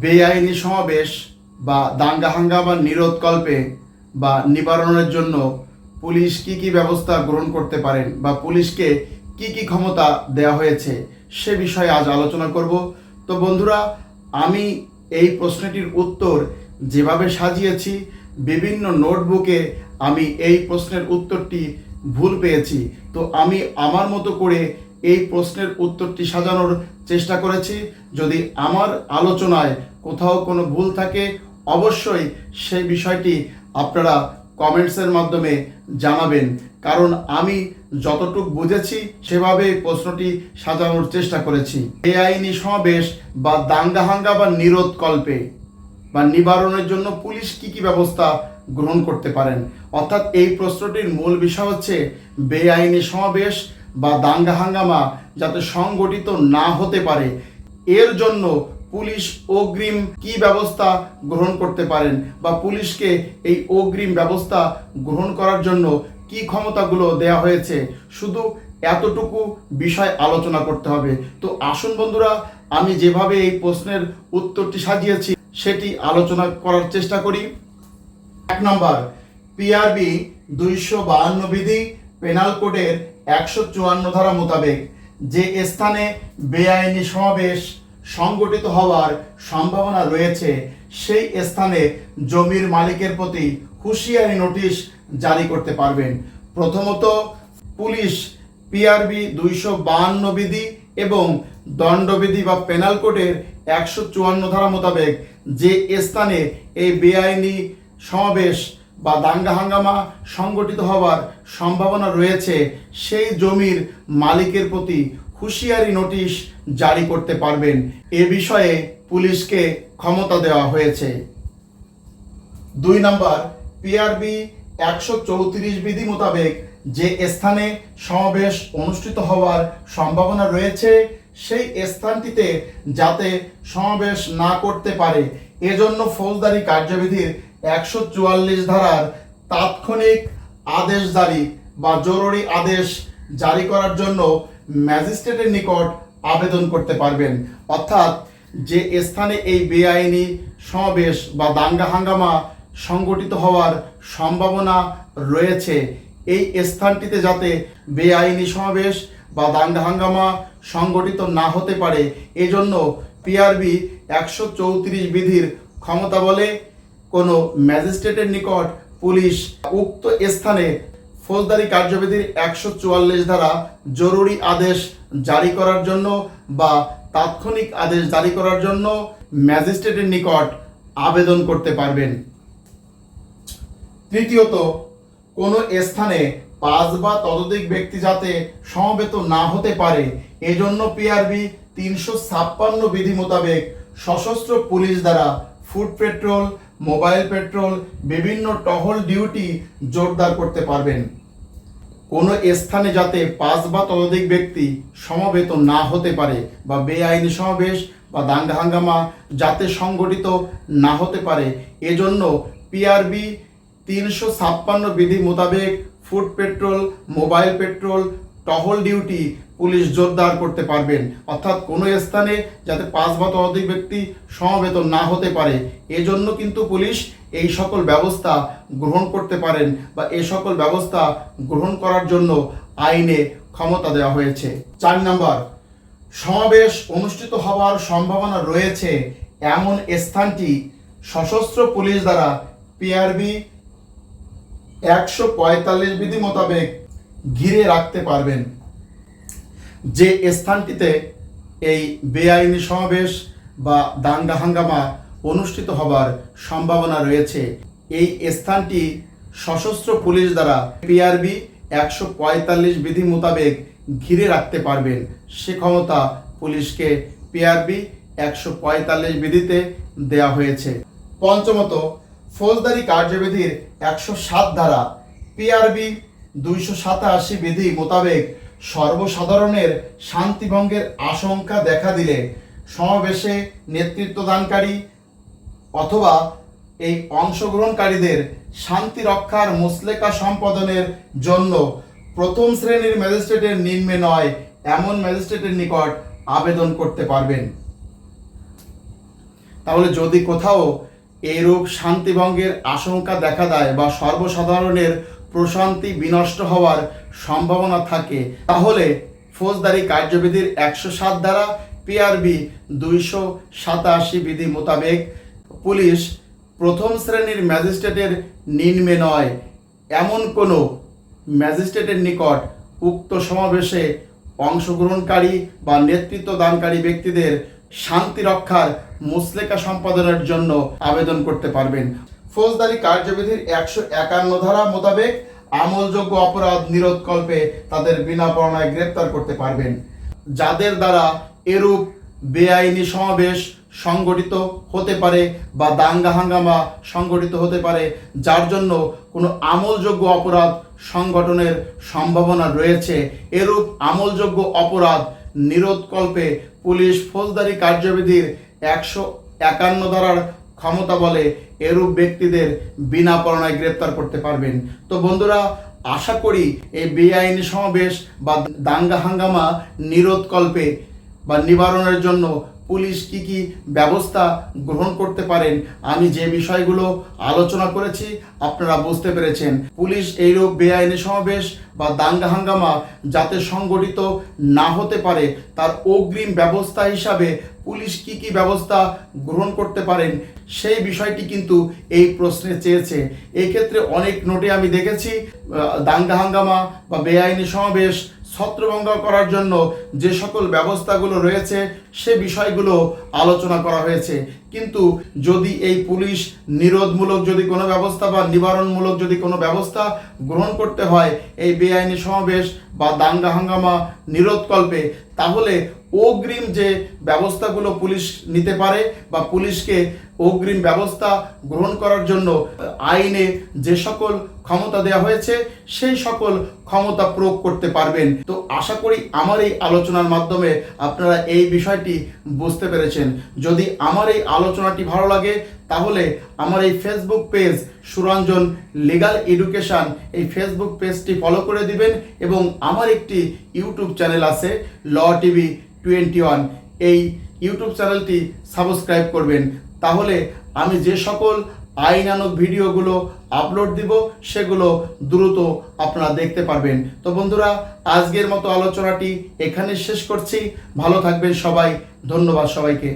বেআইনি সমাবেশ বা দাঙ্গা হাঙ্গামা নিরোধকল্পে বা নিবারণের জন্য পুলিশ কি কি ব্যবস্থা গ্রহণ করতে পারেন বা পুলিশকে কি কি ক্ষমতা দেওয়া হয়েছে সে বিষয়ে আজ আলোচনা করব। তো বন্ধুরা, আমি এই প্রশ্নটির উত্তর যেভাবে সাজিয়েছি, বিভিন্ন নোটবুকে আমি এই প্রশ্নের উত্তরটি ভুল পেয়েছি। তো আমি আমার মতো করে এই প্রশ্নের উত্তরটি সাজানোর চেষ্টা করেছি। যদি আমার আলোচনায় কোথাও কোনো ভুল থাকে, অবশ্যই সেই বিষয়টি আপনারা কমেন্টসের মাধ্যমে জানাবেন। কারণ আমি যতটুক বুঝেছি সেভাবে প্রশ্নটি সাজানোর চেষ্টা করেছি। বেআইনি সমাবেশ বা দাঙ্গা হাঙ্গা বা নিরোধ কল্পে বা নিবারণের জন্য পুলিশ কি কি ব্যবস্থা গ্রহণ করতে পারেন? অর্থাৎ এই প্রশ্নটির মূল বিষয় হচ্ছে, বেআইনি সমাবেশ বা দাঙ্গা হাঙ্গামা যাতে সংগঠিত না হতে পারে, এর জন্য পুলিশ অগ্রিম কি ব্যবস্থা গ্রহণ করতে পারেন বা পুলিশকে এই অগ্রিম ব্যবস্থা গ্রহণ করার জন্য কি ক্ষমতাগুলো দেয়া হয়েছে, শুধু এতটুকু বিষয় আলোচনা করতে হবে। তো আসুন বন্ধুরা, আমি যেভাবে এই প্রশ্নের উত্তরটি সাজিয়েছি, সেটি আলোচনা করার চেষ্টা করি। এক নম্বর পিআরবি দুইশো বাহান্ন বিধি পেনাল কোডের একশো চুয়ান্ন ধারা মোতাবেক যে স্থানে বেআইনি সমাবেশ সংগঠিত হওয়ার সম্ভাবনা রয়েছে, সেই স্থানে জমির মালিকের প্রতি হুঁশিয়ারি নোটিশ জারি করতে পারবেন। প্রথমত, পুলিশ পিআরবি দুইশো বাহান্ন বিধি এবং দণ্ডবিধি বা পেনাল কোডের একশো চুয়ান্ন ধারা মোতাবেক যে স্থানে এই বেআইনি সমাবেশ বা দাঙ্গা হাঙ্গামা সংগঠিত হওয়ার সম্ভাবনা রয়েছে, সেই জমির মালিকের প্রতি হুঁশিয়ারি নোটিশ জারি করতে পারবেন। এ বিষয়ে পুলিশকে ক্ষমতা দেওয়া হয়েছে। দুই নম্বর, পিআরবি একশো চৌত্রিশ বিধি মোতাবেক যে স্থানে সমাবেশ অনুষ্ঠিত হওয়ার সম্ভাবনা রয়েছে, সেই স্থানটিতে যাতে সমাবেশ না করতে পারে, এজন্য ফৌজদারি কার্যবিধির একশো চুয়াল্লিশ ধারার তাৎক্ষণিক আদেশ জারি বা জরুরি আদেশ জারি করার জন্য ম্যাজিস্ট্রেটের নিকট আবেদন করতে পারবেন। অর্থাৎ যে স্থানে এই বেআইনি সমাবেশ বা দাঙ্গা হাঙ্গামা সংগঠিত হওয়ার সম্ভাবনা রয়েছে, এই স্থানটিতে যাতে বেআইনি সমাবেশ বা দাঙ্গা হাঙ্গামা সংগঠিত না হতে পারে, এজন্য পিআরবি একশো চৌত্রিশ বিধির ক্ষমতা বলে কোনো ম্যাজিস্ট্রেটের নিকট পুলিশ উক্ত স্থানে ফৌজদারি কার্যবিধির একশো চুয়াল্লিশ ধারা জরুরি আদেশ জারি করার জন্য বা তাৎক্ষণিক আদেশ জারি করার জন্য ম্যাজিস্ট্রেটের নিকট আবেদন করতে পারবেন। তৃতীয়ত, কোনো স্থানে পাঁচ বা ততোধিক ব্যক্তি যাতে সমবেত না হতে পারে, এজন্য পিআরবি তিনশো ছাপ্পান্ন বিধি মোতাবেক সশস্ত্র পুলিশ দ্বারা ফুড পেট্রোল মোবাইল, পেট্রোল, বিভিন্ন টহল ডিউটি জোরদার করতে পারবেন। কোনো স্থানে যাতে পাঁচ বা ততোধিক ব্যক্তি সমবেত না হতে পারে বা বেআইনি সমাবেশ বা দাঙ্গা হাঙ্গামা যাতে সংগঠিত না হতে পারে, এজন্য পিআরবি তিনশো ছাপ্পান্ন বিধি মোতাবেক ফুড পেট্রোল, মোবাইল পেট্রোল টহল ডিউটি পুলিশ জোরদার করতে পারবেন। অর্থাৎ কোনো স্থানে যাতে পাঁচ বা ততোধিক ব্যক্তি সমবেত না হতে পারে। এজন্য কিন্তু পুলিশ এই সকল ব্যবস্থা গ্রহণ করতে পারেন বা এই সকল ব্যবস্থা গ্রহণ করার জন্য আইনে ক্ষমতা দেওয়া হয়েছে। চার নম্বর, সমাবেশ অনুষ্ঠিত হওয়ার সম্ভাবনা রয়েছে। এমন স্থানটি সশস্ত্র পুলিশ দ্বারা পিআরবি একশো পঁয়তাল্লিশ বিধি মোতাবেক ঘিরে রাখতে পারবেন। যে স্থানটিতে এই বেআইনি সমাবেশ বা দাঙ্গা হাঙ্গামা অনুষ্ঠিত হবার সম্ভাবনা রয়েছে, এই স্থানটি সশস্ত্র পুলিশ দ্বারা পিআরবি একশো পঁয়তাল্লিশ বিধি মোতাবেক ঘিরে রাখতে পারবেন। সে ক্ষমতা পুলিশকে পিআরবি একশো পঁয়তাল্লিশ বিধিতে দেওয়া হয়েছে। পঞ্চমত, ফৌজদারি কার্যবিধির একশো সাত ধারা, পিআরবি দুইশো সাতাশি বিধি মোতাবেক সর্বসাধারণের শান্তিভঙ্গের আশঙ্কা দেখা দিলে সমাবেশে নেতৃত্বদানকারী অথবা এই অংশগ্রহণকারীদের শান্তি রক্ষার মুসলেকা সম্পাদনের জন্য প্রথম শ্রেণির ম্যাজিস্ট্রেটের নিম্নে নয়, এমন ম্যাজিস্ট্রেটের নিকট আবেদন করতে পারবেন। তাহলে যদি কোথাও এরূপ শান্তিভঙ্গের আশঙ্কা দেখা দেয় বা সর্বসাধারণের প্রশান্তি বিনষ্ট হওয়ার সম্ভাবনা থাকে, তাহলে ফৌজদারি কার্যবিধির একশো সাত দ্বারা পিআরবি দুইশো সাতাশি বিধি মোতাবেক পুলিশ প্রথম শ্রেণির ম্যাজিস্ট্রেটের নিম্নে নয়। এমন কোনো ম্যাজিস্ট্রেটের নিকট উক্ত সমাবেশে অংশগ্রহণকারী বা নেতৃত্ব দানকারী ব্যক্তিদের শান্তি রক্ষার মুসলেকা সম্পাদনের জন্য আবেদন করতে পারবেন। ফৌজদারি কার্যবিধির একশো একান্ন ধারা মোতাবেক আমলযোগ্য অপরাধ নিরোধকল্পে তাদের বিনা পরণায় গ্রেপ্তার করতে পারবেন। যাদের দ্বারা এরূপ বেআইনি সমাবেশ সংগঠিত হতে পারে বা দাঙ্গা হাঙ্গামা সংগঠিত হতে পারে, যার জন্য কোনো আমলযোগ্য অপরাধ সংগঠনের সম্ভাবনা রয়েছে, এরূপ আমলযোগ্য অপরাধ নিরোধকল্পে পুলিশ ফৌজদারি কার্যবিধির একশো একান্ন ধারার ক্ষমতা বলে এরূপ ব্যক্তিদের বিনা পরণায় গ্রেপ্তার করতে পারবেন। তো বন্ধুরা, আশা করি এই বেআইনি সমাবেশ বা দাঙ্গা হাঙ্গামা নিরোধকল্পে বা নিবারণের জন্য পুলিশ কি কি ব্যবস্থা গ্রহণ করতে পারেন? আমি যে বিষয়গুলো আলোচনা করেছি, আপনারা বুঝতে পেরেছেন। পুলিশ এইরূপ বেআইনি সমাবেশ বা দাঙ্গা হাঙ্গামা যাতে সংগঠিত না হতে পারে, তার অগ্রিম ব্যবস্থা হিসাবে পুলিশ কি কি ব্যবস্থা গ্রহণ করতে পারেন, সেই বিষয়টি কিন্তু এই প্রশ্নে চেয়েছে। এই ক্ষেত্রে অনেক নোটে আমি দেখেছি দাঙ্গা হাঙ্গামা বা বেআইনি সমাবেশ ছত্রভঙ্গ করার জন্য যে সকল ব্যবস্থাগুলো রয়েছে, সে বিষয়গুলো আলোচনা করা হয়েছে। কিন্তু যদি এই পুলিশ নিরোধমূলক যদি কোনো ব্যবস্থা বা নিবারণমূলক যদি কোনো ব্যবস্থা গ্রহণ করতে হয়, এই বেআইনি সমাবেশ বা দাঙ্গা হাঙ্গামা নিরোধকল্পে, তাহলে অগ্রিম যে ব্যবস্থাগুলো পুলিশ নিতে পারে বা পুলিশকে অগ্রিম ব্যবস্থা গ্রহণ করার জন্য আইনে যে সকল ক্ষমতা দেওয়া হয়েছে, সেই সকল ক্ষমতা প্রয়োগ করতে পারবেন। তো আশা করি আমার এই আলোচনার মাধ্যমে আপনারা এই বিষয়টি বুঝতে পেরেছেন। যদি আমার এই আলোচনাটি ভালো লাগে, তাহলে আমার এই Facebook page Suranjan legal education এই ফেসবুক পেজটি ফলো করে দিবেন এবং আমার একটি ইউটিউব চ্যানেল আছে ল টিভি টোয়েন্টি ওয়ান এই ইউটিউব চ্যানেলটি সাবস্ক্রাইব করবেন। তাহলে আমি যে সকল আইনানুক ভিডিওগুলো আপলোড দিব, সেগুলো দ্রুত আপনারা দেখতে পারবেন। তো বন্ধুরা, আজকের মতো আলোচনাটি এখানে শেষ করছি। ভালো থাকবেন সবাই। ধন্যবাদ সবাইকে।